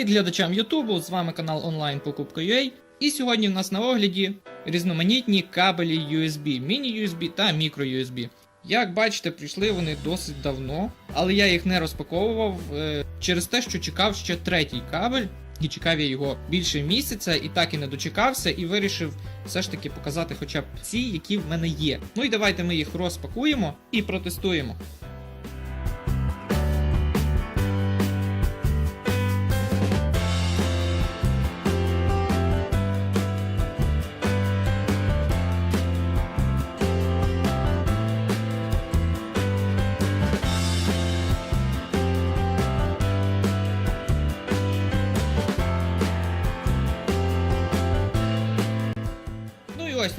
Привіт глядачам Ютубу! З вами канал онлайн Покупка.ua І сьогодні в нас на огляді різноманітні кабелі USB, міні-USB та мікро-USB. Як бачите, прийшли вони досить давно, але я їх не розпаковував е, через те, що чекав ще третій кабель, і чекав я його більше місяця, і так і не дочекався, і вирішив все ж таки показати хоча б ці, які в мене є. Ну і давайте ми їх розпакуємо і протестуємо.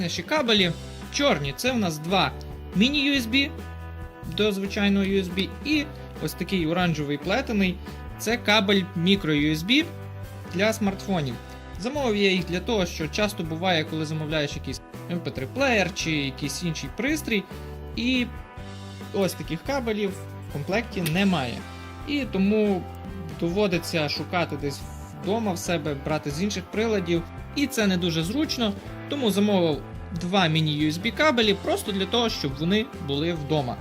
І ось наші кабелі. Чорні, це в нас два міні-USB до звичайного USB, і ось такий оранжевий плетений. Це кабель мікро-USB для смартфонів. Замовив я їх для того, що часто буває, коли замовляєш якийсь MP3 плеєр чи якийсь інший пристрій, і ось таких кабелів в комплекті немає. І тому доводиться шукати десь вдома в себе, брати з інших приладів. І це не дуже зручно, тому замовив два міні-USB кабелі просто для того, щоб вони були вдома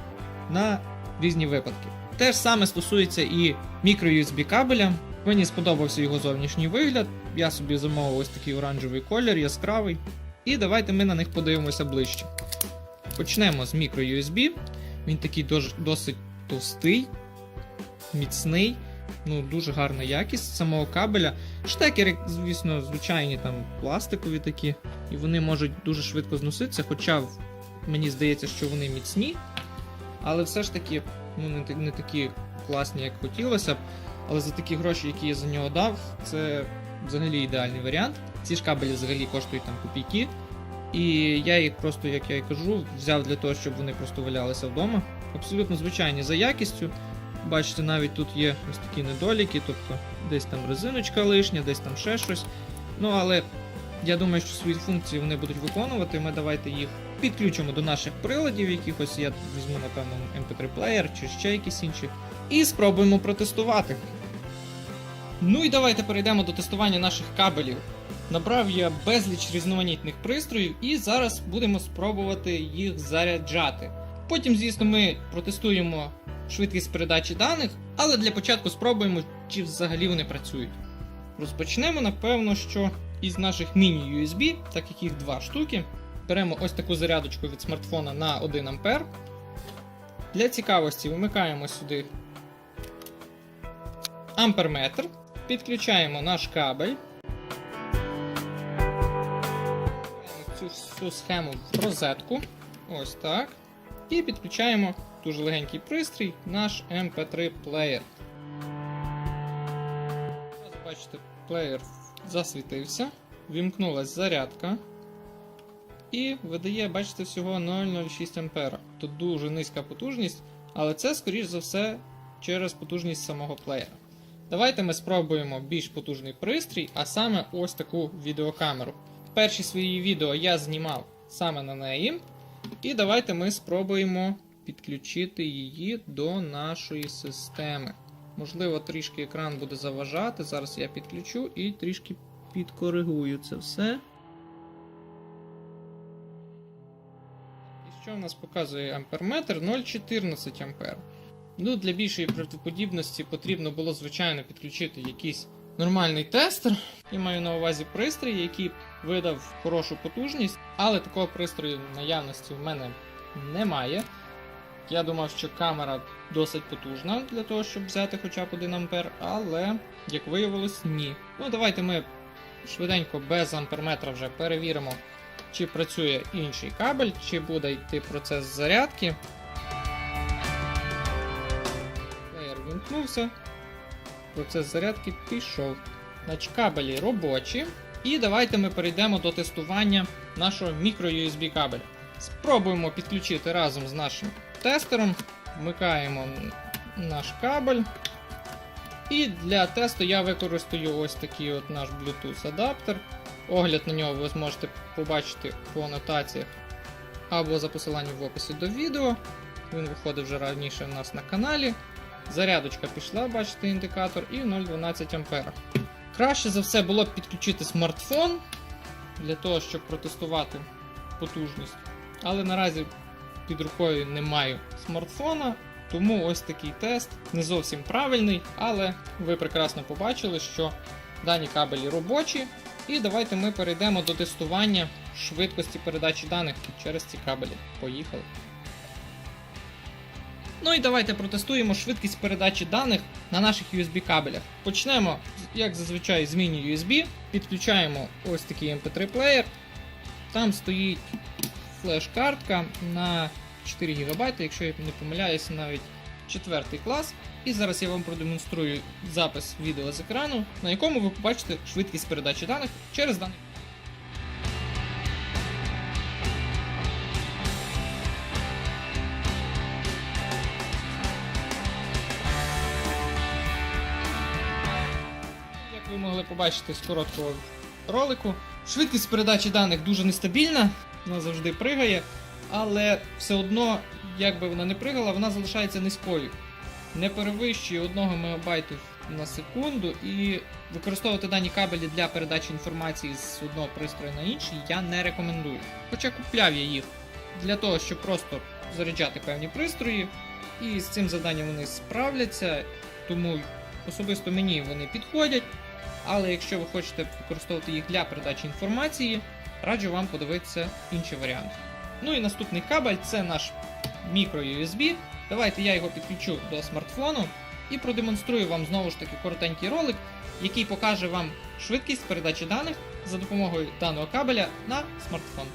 на різні випадки. Те ж саме стосується і мікро-USB кабеля. Мені сподобався його зовнішній вигляд. Я собі замовив ось такий оранжевий колір, яскравий. І давайте ми на них подивимося ближче. Почнемо з мікро-USB. Він такий досить товстий, міцний, ну дуже гарна якість самого кабеля. Штекери, звісно, звичайні там пластикові такі, і вони можуть дуже швидко зноситися, хоча мені здається, що вони міцні, але все ж таки ну, не, такі класні, як хотілося б. Але за такі гроші, які я за нього дав, це взагалі ідеальний варіант. Ці ж кабелі взагалі коштують там копійки. І я їх просто, як я і кажу, взяв для того, щоб вони просто валялися вдома. Абсолютно звичайні за якістю. Бачите, навіть тут є ось такі недоліки, тобто десь там резиночка лишня, десь там ще щось. Ну але я думаю, що свої функції вони будуть виконувати. Ми давайте їх підключимо до наших приладів, якихось я візьму, напевно, MP3 плеєр чи ще якісь інші. І спробуємо протестувати. Ну і давайте перейдемо до тестування наших кабелів. Набрав я безліч різноманітних пристроїв і зараз будемо спробувати їх заряджати. Потім, звісно, ми протестуємо швидкість передачі даних, але для початку спробуємо, чи взагалі вони працюють. Розпочнемо, напевно, що із наших міні-USB, так як їх два штуки. Беремо ось таку зарядочку від смартфона на 1 А. Для цікавості вимикаємо сюди амперметр, підключаємо наш кабель. Цю всю схему в розетку. Ось так. І підключаємо дуже легенький пристрій, наш MP3 плеєр. Зараз бачите, плеєр засвітився, вімкнулась зарядка. І видає, бачите, всього 0,06 А. Тут дуже низька потужність, але це, скоріш за все, через потужність самого плеєра. Давайте ми спробуємо більш потужний пристрій, а саме ось таку відеокамеру. Перші свої відео я знімав саме на неї. І давайте ми спробуємо підключити її до нашої системи. Можливо, трішки екран буде заважати. Зараз я підключу і трішки підкоригую це все. І що в нас показує амперметр? 0,14 ампер. Ну, для більшої правдоподібності потрібно було, звичайно, підключити якийсь нормальний тестер. Я маю на увазі пристрій, який видав хорошу потужність, але такого пристрою наявності в мене немає. Я думав, що камера досить потужна для того, щоб взяти хоча б 1 ампер, але, як виявилось, ні. Ну, давайте ми швиденько без амперметра вже перевіримо, чи працює інший кабель, чи буде йти процес зарядки. Плеєр вімкнувся. Процес зарядки пішов. Значить, кабелі робочі. І давайте ми перейдемо до тестування нашого мікро-USB кабеля. Спробуємо підключити разом з нашим тестером. Вмикаємо наш кабель. І для тесту я використаю ось такий от наш Bluetooth адаптер. Огляд на нього ви зможете побачити по анотаціях або за посиланням в описі до відео. Він виходить вже раніше в нас на каналі. Зарядочка пішла, бачите індикатор, і 0,12 А. Краще за все було б підключити смартфон для того, щоб протестувати потужність. Але наразі під рукою не маю смартфона, тому ось такий тест не зовсім правильний, але ви прекрасно побачили, що дані кабелі робочі. І давайте ми перейдемо до тестування швидкості передачі даних через ці кабелі. Поїхали. Ну і давайте протестуємо швидкість передачі даних на наших USB кабелях. Почнемо, як зазвичай, з міні-USB. Підключаємо ось такий MP3 плеєр. Там стоїть флеш-картка на 4 ГБ, якщо я не помиляюся, навіть 4 клас. І зараз я вам продемонструю запис відео з екрану, на якому ви побачите швидкість передачі даних через даний. Як ви могли побачити з короткого ролику, швидкість передачі даних дуже нестабільна, вона завжди пригає, але все одно, як би вона не пригала, вона залишається низькою. Не перевищує 1 МБ на секунду і використовувати дані кабелі для передачі інформації з одного пристрою на інший я не рекомендую. Хоча купляв я їх для того, щоб просто заряджати певні пристрої, і з цим завданням вони справляться, тому особисто мені вони підходять. Але якщо ви хочете використовувати їх для передачі інформації, раджу вам подивитися інші варіанти. Ну і наступний кабель це наш мікро-USB. Давайте я його підключу до смартфону і продемонструю вам знову ж таки коротенький ролик, який покаже вам швидкість передачі даних за допомогою даного кабеля на смартфон.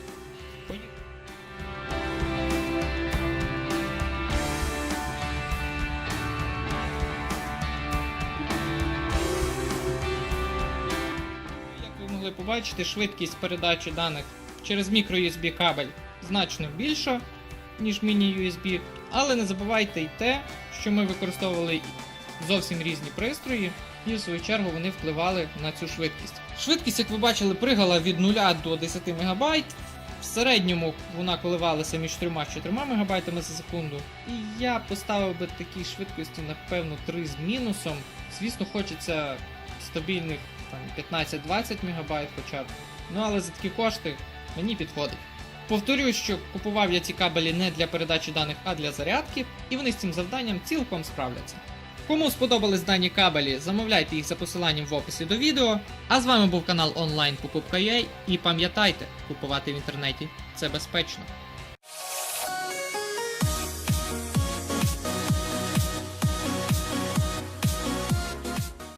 Могли побачити, швидкість передачі даних через мікро-USB кабель значно більша, ніж міні-USB, але не забувайте й те, що ми використовували зовсім різні пристрої, і в свою чергу вони впливали на цю швидкість. Швидкість, як ви бачили, пригала від 0 до 10 МБ. В середньому вона коливалася між 3-4 МБ за секунду. І я поставив би такій швидкості, напевно, 3 з мінусом. Звісно, хочеться стабільних там, 15-20 МБ хоча б. Ну але за такі кошти мені підходить. Повторюю, що купував я ці кабелі не для передачі даних, а для зарядки, і вони з цим завданням цілком справляться. Кому сподобались дані кабелі, замовляйте їх за посиланням в описі до відео. А з вами був канал онлайн Покупка.ua і пам'ятайте, купувати в інтернеті це безпечно.